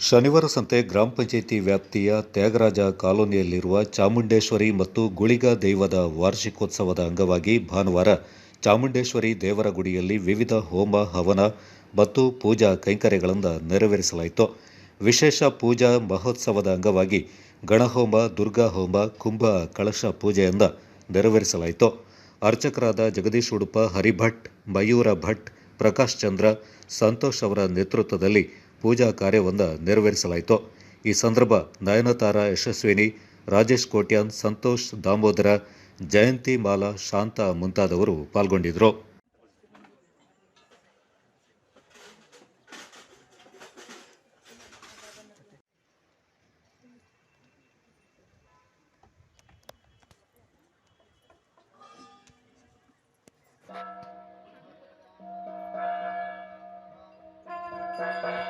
ಶನಿವಾರ ಸಂತೆ ಗ್ರಾಮ ಪಂಚಾಯಿತಿ ವ್ಯಾಪ್ತಿಯ ತ್ಯಾಗರಾಜ ಕಾಲೋನಿಯಲ್ಲಿರುವ ಚಾಮುಂಡೇಶ್ವರಿ ಮತ್ತು ಗುಳಿಗ ದೈವದ ವಾರ್ಷಿಕೋತ್ಸವದ ಅಂಗವಾಗಿ ಭಾನುವಾರ ಚಾಮುಂಡೇಶ್ವರಿ ದೇವರ ಗುಡಿಯಲ್ಲಿ ವಿವಿಧ ಹೋಮ, ಹವನ ಮತ್ತು ಪೂಜಾ ಕೈಂಕರ್ಯಗಳಿಂದ ನೆರವೇರಿಸಲಾಯಿತು. ವಿಶೇಷ ಪೂಜಾ ಮಹೋತ್ಸವದ ಅಂಗವಾಗಿ ಗಣಹೋಮ ದುರ್ಗಾ ಹೋಮ ಕುಂಭ, ಕಳಶ ಪೂಜೆಯಿಂದ ನೆರವೇರಿಸಲಾಯಿತು. ಅರ್ಚಕರಾದ ಜಗದೀಶ್ ಉಡುಪ, ಹರಿಭಟ್, ಮಯೂರ ಭಟ್, ಪ್ರಕಾಶ್ ಚಂದ್ರ, ಸಂತೋಷ್ ಅವರ ನೇತೃತ್ವದಲ್ಲಿ ಪೂಜಾ ಕಾರ್ಯವೊಂದ ನೆರವೇರಿಸಲಾಯಿತು ಈ ಸಂದರ್ಭ ನಯನತಾರ ಯಶಸ್ವಿನಿ, ರಾಜೇಶ್ ಕೋಟ್ಯಾನ್, ಸಂತೋಷ್ ದಾಮೋದರ, ಜಯಂತಿ ಮಾಲಾ, ಶಾಂತ ಮುಂತಾದವರು ಪಾಲ್ಗೊಂಡಿದ್ದರು Bye.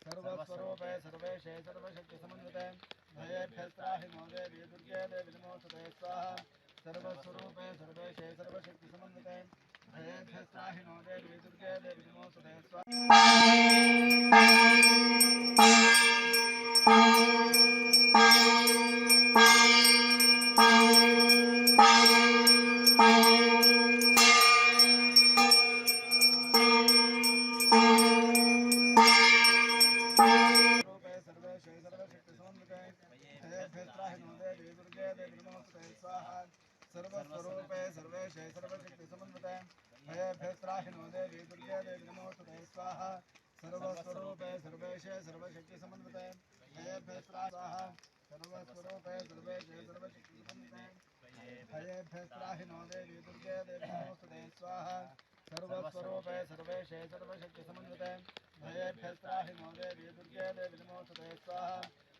सर्वस्वरूपे सर्वेशे सर्वशक्तिसमन्विते। भयेभ्यस्त्राहि मोदे विदुर्गे दे विनमोषते स्वाहा। सर्वस्वरूपे सर्वेशे सर्वशक्तिसमन्विते। भयेभ्यस्त्राहि मोदे सर्वस्वरूपे सर्वेशे सर्वशक्तिसमन्विते हयेभ्यस्त्राहिनो देवी दुर्गे देवी नमोस्तुते स्वाहा सर्वस्वरूपे सर्वेशे सर्वशक्तिसमन्विते हयेभ्यस्त्रा स्वाहा सर्वस्वरूपे सर्वेशे सर्वशक्तिसमन्विते हयेभ्यस्त्राहिनो देवी दुर्गे देवी नमोस्तुते स्वाहा सर्वस्वरूपे सर्वेशे सर्वशक्तिसमन्विते हयेभ्यस्त्राहिनो देवी दुर्गे देवी नमोस्तुते स्वाहा।